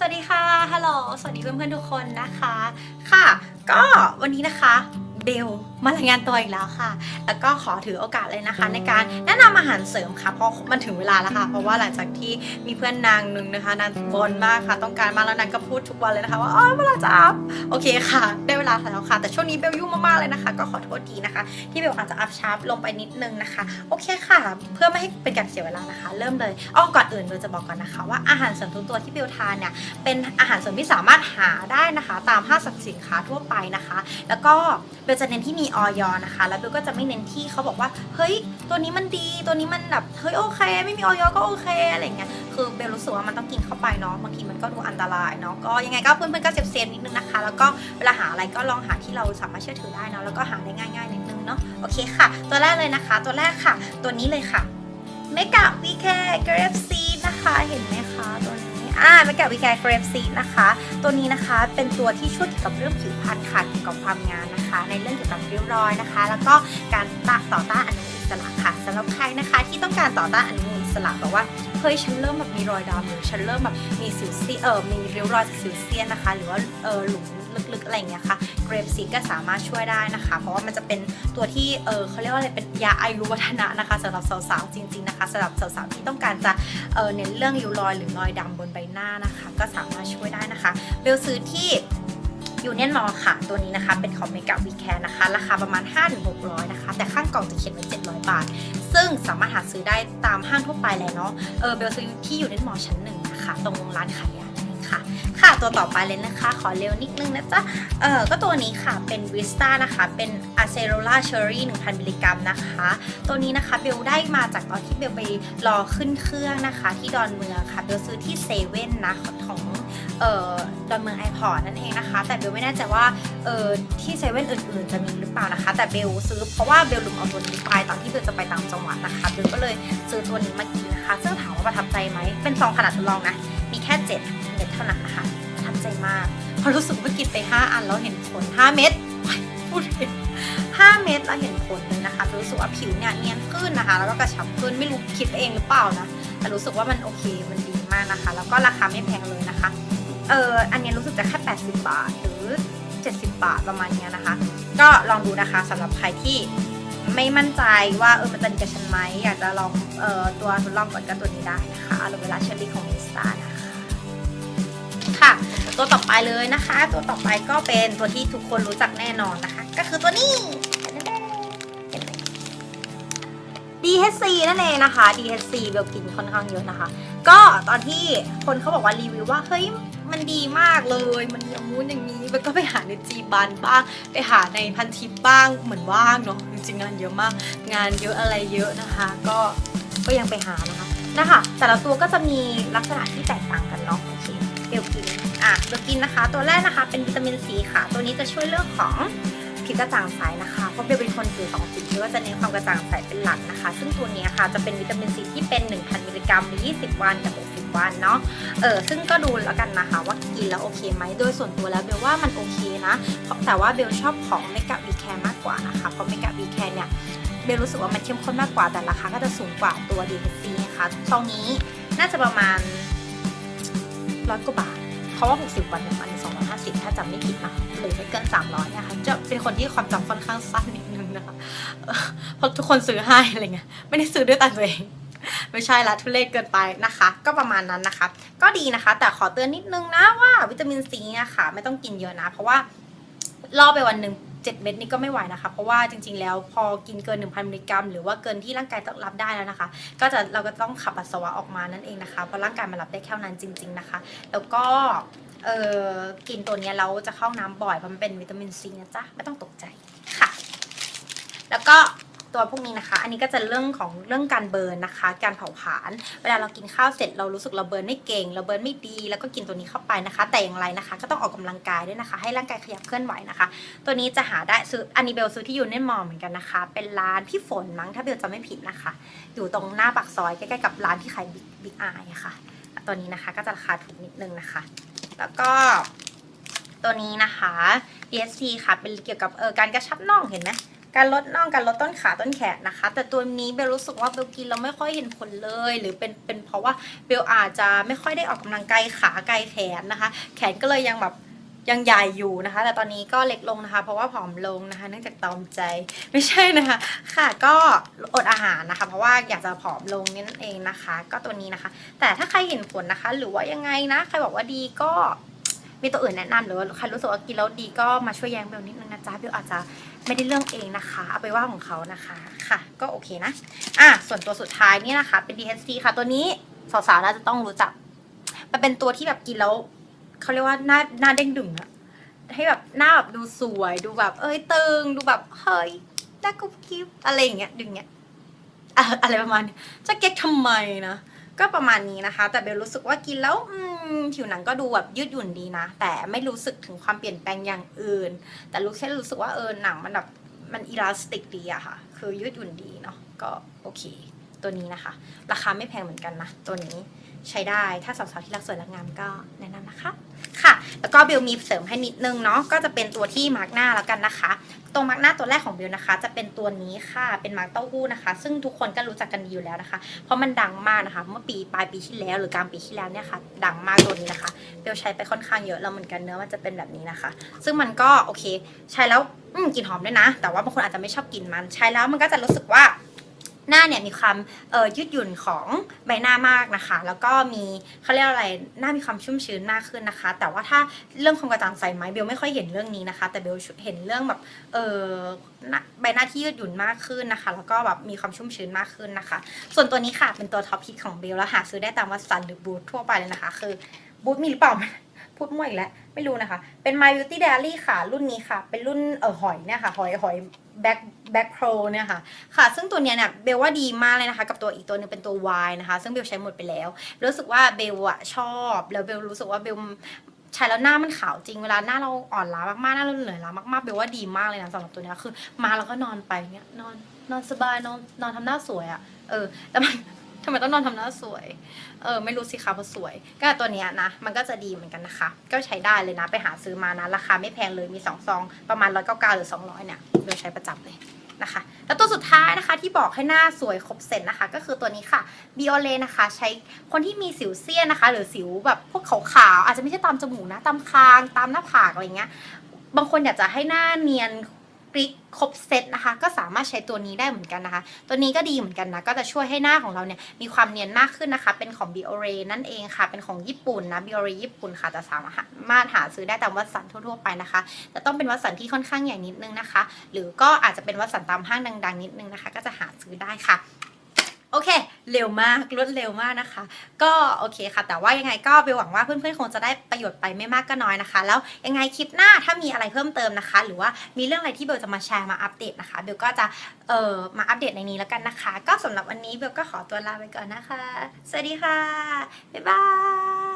สวัสดีค่ะ ฮัลโหล สวัสดีเพื่อนๆทุกคนนะคะ ค่ะ ก็วันนี้นะคะ เบลมารายงานตัวอีกแล้วค่ะ แล้วก็ขอถือโอกาสเลยนะคะ ในการแนะนำอาหารเสริมค่ะ เพราะมันถึงเวลาแล้วค่ะ เพราะว่าหลังจากที่มีเพื่อนนางหนึ่งนะคะ นางบนมากค่ะ ต้องการมากแล้วนางก็พูดทุกวันเลยนะคะว่าอ๋อเมื่อไหรจะอัพ โอเคค่ะ ได้เวลาแล้วค่ะ แต่ช่วงนี้เบลยุ่งมากๆเลยนะคะ ก็ขอโทษทีนะคะ ที่เบลอาจจะอัพชาร์ปลงไปนิดนึงนะคะ โอเคค่ะ เพื่อไม่ให้เป็นการเสียเวลานะคะ เริ่มเลยอ้อก่อนอื่นเบลจะบอกก่อนนะคะ ว่าอาหารเสริมทุกตัวที่เบลทานเนี่ย เป็นอาหารเสริมที่สามารถหาได้นะคะ ตามห้างสรรพสินค้าทั่วไปนะคะ แล้วก็เบลจะเน้นที่มีออยนะคะ แล้วเบลก็จะไม่เน้นที่เขาบอกว่า เฮ้ย ตัวนี้มันดี ตัวนี้มันแบบเฮ้ยโอเค ไม่มีออยก็โอเคอะไรเงี้ย คือเบลรู้สึกว่ามันต้องกินเข้าไปเนาะ บางทีมันก็ดูอันตรายเนาะ ก็ยังไงก็เพื่อนๆก็เซฟเซฟนิดนึงนะคะ แล้วก็เวลาหาอะไรก็ลองหาที่เราสามารถเชื่อถือได้เนาะ แล้วก็หาได้ง่ายๆนิดนึงเนาะ โอเคค่ะ ตัวแรกเลยนะคะ ตัวแรกค่ะ ตัวนี้เลยค่ะเมกะวีแคร์เกรฟซีนะคะ เห็นไหมคะตัว อ่าเมกะวีแคร์เกรฟซีนะคะ ตัวนี้นะคะเป็นตัวที่ช่วยเกี่ยวกับเรื่องผิวพรรณค่ะเกี่ยวกับความงามนะคะ ในเรื่องเกี่ยวกับริ้วรอยนะคะ แล้วก็การต่อต้านอนุมูลอิ สระค่ะสำหรับใครนะคะที่ต้องการต่อต้านอนุมูลอิสระแบบว่าเฮ้ยฉันเริ่มแบบมีรอยดำหรือฉันเริ่มแบบมีสิวซีเออมีริ้วรอยจากสิวเซียนนะคะ หรือว่าเออหลุมลึกๆอะไรอย่างเงี้ยค่ะเกรฟซีก็สามารถช่วยได้นะคะ เพราะว่ามันจะเป็นตัวที่เออเขาเรียกว่าอะไรเป็นยาอายุวัฒนะนะคะสำหรับสาวๆจริงๆนะคะสำหรับสาวๆที่ต้องการจะเออเน้นเรื่องริ้วรอยหรือรอยดำบนใบหน้านะคะ ก็สามารถช่วยได้นะคะเบลซื้อที่ ยูเนียนมอลค่ะ ตัวนี้นะคะ เป็นของเมกะวีแคร์นะคะ ราคาประมาณ 5-600 นะคะ แต่ข้างกล่องจะเขียนไว้ 700 บาท ซึ่งสามารถหาซื้อได้ตามห้างทั่วไปเลยเนาะ เออ เบลซื้อที่ยูเนียนมอลชั้นหนึ่งนะคะ ตรงร้านขายยาเองค่ะค่ะตัวต่อไปเลยนะคะ ขอเร็วนิดนึงนะจ๊ะ เออก็ตัวนี้ค่ะเป็นวิสตานะคะ เป็นอะเซโรล่าเชอรี่1,000 มิลลิกรัมนะคะ ตัวนี้นะคะเบลได้มาจากตอนที่เบลไปรอขึ้นเครื่องนะคะ ที่ดอนเมืองค่ะ เบลซื้อที่เซเว่นนะของ เอ่อดอนเมืองไอพอร์ตนั่นเองนะคะ แต่เบลไม่แน่ใจว่าเออที่เซเว่นอื่นๆจะมีหรือเปล่านะคะ แต่เบลซื้อเพราะว่าเบลลืมเอาตัวนี้ไปตอนที่เบลจะไปต่างจังหวัดนะคะเบลก็เลยซื้อตัวนี้มากินนะคะ ซึ่งถามว่าประทับใจไหมเป็นซองขนาดทดลองนะมีแค่7เม็ดเท่านั้นนะคะประทับใจมากเพราะรู้สึกว่ากินไป 5 อันแล้วเห็นผล5เม็ดพูดผิด5เม็ดแล้วเห็นผลเลยนะคะรู้สึกว่าผิวเนี่ยเนียนขึ้นนะคะ แล้วก็กระชับขึ้นไม่รู้คิดเองหรือเปล่านะแต่รู้สึกว่ามันโอเคมันดีมากนะคะ แล้วก็ราคาไม่แพงเลยนะคะ เอออันนี้รู้สึกจะแค่80 บาท หรือ 70 บาทประมาณนี้นะคะ ก็ลองดูนะคะสำหรับใครที่ไม่มั่นใจว่าเออมันจะดีกับฉันไหมอยากจะลองเออตัวทดลองก่อนก็ตัวนี้ได้นะคะอโลเวราเชอรี่ของมิสตานะคะค่ะ ตัวต่อไปเลยนะคะ ตัวต่อไปก็เป็นตัวที่ทุกคนรู้จักแน่นอนนะคะ ก็คือตัวนี้ DHC นั่นเองนะคะ DHC เบลกินค่อนข้างเยอะนะคะ ก็ตอนที่คนเขาบอกว่ารีวิวว่าเฮ้ย มันดีมากเลย มันอย่างงู้นอย่างนี้ มันก็ไปหาในจีบันบ้าง ไปหาในพันทิปบ้างเหมือนว่างเนาะจริงๆงานเยอะมาก งานเยอะอะไรเยอะนะคะ ก็ก็ยังไปหานะคะนะคะแต่ละตัวก็จะมีลักษณะที่แตกต่างกันเนาะโอเคเบลกินอะเบลกินนะคะ ตัวแรกนะคะ เป็นวิตามินซีค่ะ ตัวนี้จะช่วยเรื่องของผิวกระจ่างใสนะคะเพราะเบลเป็นคนผิวสองสีที่ว่าจะเน้นความกระจ่างใสเป็นหลักนะคะ ซึ่งตัวนี้ค่ะจะเป็นวิตามินซีที่เป็น 1,000 มิลลิกรัมใน 20 วันกับ วันเนาะเออซึ่งก็ดูแล้วกันนะคะว่ากินแล้วโอเคไหมโดยส่วนตัวแล้วเบลว่ามันโอเคนะ แต่ว่าเบลชอบของเมกะวีแคร์มากกว่านะคะเพราะเมกะวีแคร์เนี่ยเบลรู้สึกว่ามันเข้มข้นมากกว่าแต่ราคาก็จะสูงกว่าตัว DHC นะคะซองนี้น่าจะประมาณร้อยกว่าบาทเพราะว่า 60 วันเนี่ยมัน250ถ้าจำไม่ผิดนะหรือไม่เกิน 300นะคะจะเป็นคนที่ความจำค่อนข้างสั้นนิดนึงนะคะเออเพราะทุกคนซื้อให้อะไรเงี้ยไม่ได้ซื้อด้วยตาตัวเอง ไม่ใช่ละทุเรศเกินไปนะคะ ก็ประมาณนั้นนะคะ ก็ดีนะคะ แต่ขอเตือนนิดนึงนะว่าวิตามินซีอะค่ะ ไม่ต้องกินเยอะนะ เพราะว่าล่อไปวันหนึ่ง7 เม็ดนี่ก็ไม่ไหวนะคะ เพราะว่าจริงๆ แล้วพอกินเกิน 1,000 มิลลิกรัม หรือว่าเกินที่ร่างกายต้องรับได้แล้วนะคะ ก็จะเราก็ต้องขับปัสสาวะออกมานั่นเองนะคะ เพราะร่างกายมันรับได้แค่นั้นจริง ๆนะคะ แล้วก็เออกินตัวนี้เราจะเข้าน้ำบ่อยเพราะมันเป็นวิตามินซีนะจ๊ะ ไม่ต้องตกใจค่ะ แล้วก็ ตัวพวกนี้นะคะ อันนี้ก็จะเรื่องของเรื่องการเบิร์นนะคะ การเผาผลาญเวลาเรากินข้าวเสร็จเรารู้สึกเราเบิร์นไม่เก่ง เราเบิร์นไม่ดี แล้วก็กินตัวนี้เข้าไปนะคะ แต่อย่างไรนะคะ ก็ต้องออกกำลังกายด้วยนะคะ ให้ร่างกายขยับเคลื่อนไหวนะคะ ตัวนี้จะหาได้ซื้ออันนี้เบลซื้อที่ยูเนียนมอลเหมือนกันนะคะ เป็นร้านพี่ฝนมั้งถ้าเบลจะไม่ผิดนะคะ อยู่ตรงหน้าปากซอยใกล้ๆกับร้านที่ขายบิ๊กบิ๊กไอค่ะ ตัวนี้นะคะก็จะราคาถูกนิดนึงนะคะ แล้วก็ตัวนี้นะคะ DSC ค่ะ เป็นเกี่ยวกับเออการกระชับน่องเห็นไหม การลดน่องการลดต้นขาต้นแขนนะคะ แต่ตัวนี้เบลรู้สึกว่าเบลกินแล้วไม่ค่อยเห็นผลเลย หรือเป็นเป็นเพราะว่าเบลอาจจะไม่ค่อยได้ออกกำลังกายขาไกลแขนนะคะ แขนก็เลยยังแบบยังใหญ่อยู่นะคะ แต่ตอนนี้ก็เล็กลงนะคะ เพราะว่าผอมลงนะคะ เนื่องจากตอมใจไม่ใช่นะคะ ค่ะก็อดอาหารนะคะ เพราะว่าอยากจะผอมลงนี่นั่นเองนะคะ ก็ตัวนี้นะคะ แต่ถ้าใครเห็นผลนะคะ หรือว่ายังไงนะใครบอกว่าดีก็มีตัวอื่นแนะนำหรือว่าใครรู้สึกว่ากินแล้วดีก็มาช่วยแย้งเบลนิดนึงนะจ๊ะเบลอาจจะ ไม่ได้เรื่องเองนะคะ เอาไปว่าของเขานะคะค่ะ ก็โอเคนะ อะส่วนตัวสุดท้ายนี่นะคะ เป็น DHC ค่ะ ตัวนี้สาวๆน่าจะต้องรู้จัก มันเป็นตัวที่แบบกินแล้วเขาเรียกว่าหน้าหน้าเด้งดึงอะให้แบบหน้าแบบดูสวยดูแบบ เอ้ยตึงดูแบบเฮ้ยหน้ากุ๊บกิ๊บอะไรอย่างเงี้ยดึงเงี้ยอะอะไรประมาณนี้จะเก๊กทำไมนะ ก็ประมาณนี้นะคะ แต่เบลรู้สึกว่ากินแล้วผิวหนังก็ดูแบบยืดหยุ่นดีนะ แต่ไม่รู้สึกถึงความเปลี่ยนแปลงอย่างอื่น แต่รู้แค่รู้สึกว่าเออหนังมันแบบมันอีลาสติกดีอะค่ะ คือยืดหยุ่นดีเนาะก็โอเค ตัวนี้นะคะ ราคาไม่แพงเหมือนกันนะตัวนี้ใช้ได้ถ้าสาวๆที่รักสวยรักงามก็แนะนำนะคะค่ะ แล้วก็เบลมีเสริมให้นิดนึงเนาะก็จะเป็นตัวที่มาร์กหน้าแล้วกันนะคะ รงมาร์กหน้าตัวแรกของเบลนะคะ จะเป็นตัวนี้ค่ะเป็นมาร์กเต้าหู้นะคะ ซึ่งทุกคนก็รู้จักกันดีอยู่แล้วนะคะ เพราะมันดังมากนะคะเมื่อปีปลายปีที่แล้ว หรือกลางปีที่แล้วเนี่ยค่ะดังมากตัวนี้นะคะเบลใช้ไปค่อนข้างเยอะแล้วเหมือนกันเนื้อมันจะเป็นแบบนี้นะคะ ซึ่งมันก็โอเค ใช้แล้วอืมกลิ่นหอมด้วยนะ แต่ว่าบางคนอาจจะไม่ชอบกลิ่นมันใช้แล้วมันก็จะรู้สึกว่า หน้าเนี่ยมีความยืดหยุ่นของใบหน้ามากนะคะ แล้วก็มีเขาเรียกอะไรหน้ามีความชุ่มชื้นมากขึ้นนะคะ แต่ว่าถ้าเรื่องความกระจ่างใสไหมเบลไม่ค่อยเห็นเรื่องนี้นะคะ แต่เบลเห็นเรื่องแบบเออใบหน้าที่ยืดหยุ่นมากขึ้นนะคะ แล้วก็แบบมีความชุ่มชื้นมากขึ้นนะคะ ส่วนตัวนี้ค่ะเป็นตัวท็อปฮิตของเบลแล้วหาซื้อได้ตามวัสันหรือบูธทั่วไปเลยนะคะ คือบูธมีหรือเปล่า พูดมั่วอีกแล้วไม่รู้นะคะ เป็น My Beauty Diary ค่ะ รุ่นนี้ค่ะ เป็นรุ่นเออหอยเนี่ยค่ะ หอยหอยแบ็คแบ็คโปรเนี่ยค่ะค่ะ ซึ่งตัวเนี้ยเนี่ยเบลว่าดีมากเลยนะคะ กับตัวอีกตัวหนึงเป็นตัว Y นะคะ ซึ่งเบลใช้หมดไปแล้ว รู้สึกว่าเบลอะชอบ แล้วเบลรู้สึกว่าเบลใช้แล้วหน้ามันขาวจริงเวลาหน้าเราอ่อนล้ามากๆหน้าเราเหนื่อยล้ามากๆเบลว่าดีมากเลยนะสำหรับตัวเนี้ยคือ มาแล้วก็นอนไปเนี้ยนอนนอนสบายนอนนอนทำหน้าสวยอะเออแต่มันำไมต้องนอนทำหน้าสวย เออไม่รู้สิคะเพราะสวย ก็ตัวเนี้ยนะ มันก็จะดีเหมือนกันนะคะ ก็ใช้ได้เลยนะ ไปหาซื้อมานะ ราคาไม่แพงเลย มีสองซอง ประมาณร้อยเก้าเก้าหรือสองร้อยเนี่ยเบลใช้ประจำเลยนะคะ แล้วตัวสุดท้ายนะคะที่บอกให้หน้าสวยครบเซตนะคะ ก็คือตัวนี้ค่ะบิโอเลนะคะ ใช้คนที่มีสิวเซียนนะคะ หรือสิวแบบพวกขาวๆอาจจะไม่ใช่ตามจมูกนะ ตามคาง ตามหน้าผากอะไรเงี้ย บางคนอยากจะให้หน้าเนียน คริกครบเซตนะคะ ก็สามารถใช้ตัวนี้ได้เหมือนกันนะคะ ตัวนี้ก็ดีเหมือนกันนะ ก็จะช่วยให้หน้าของเราเนี่ยมีความเนียนมากขึ้นนะคะ เป็นของ Biore นั่นเองค่ะ เป็นของญี่ปุ่นนะ Biore ญี่ปุ่นค่ะจะสามารถหาซื้อได้ตามวัดสันทั่วๆไปนะคะแต่ต้องเป็นวัสันที่ค่อนข้างใหญ่นิดนึงนะคะ หรือก็อาจจะเป็นวัสันตามห้างดัง ๆ นิดนึงนะคะ ก็จะหาซื้อได้ค่ะ อเคเร็วมากรวดเร็วมากนะคะ ก็โอเคค่ะ แต่ว่ายังไงก็ไปหวังว่าเพื่อนๆคงจะได้ประโยชน์ไปไม่มากก็น้อยนะคะ แล้วยังไงคลิปหน้าถ้ามีอะไรเพิ่มเติมนะคะ หรือว่ามีเรื่องอะไรที่เบลจะมาแชร์มาอัปเดตนะคะเบลก็จะเอ่อมาอัปเดตในนี้แล้วกันนะคะ ก็สำหรับวันนี้เบลก็ขอตัวลาไปก่อนนะคะ สวัสดีค่ะบ๊ายบาย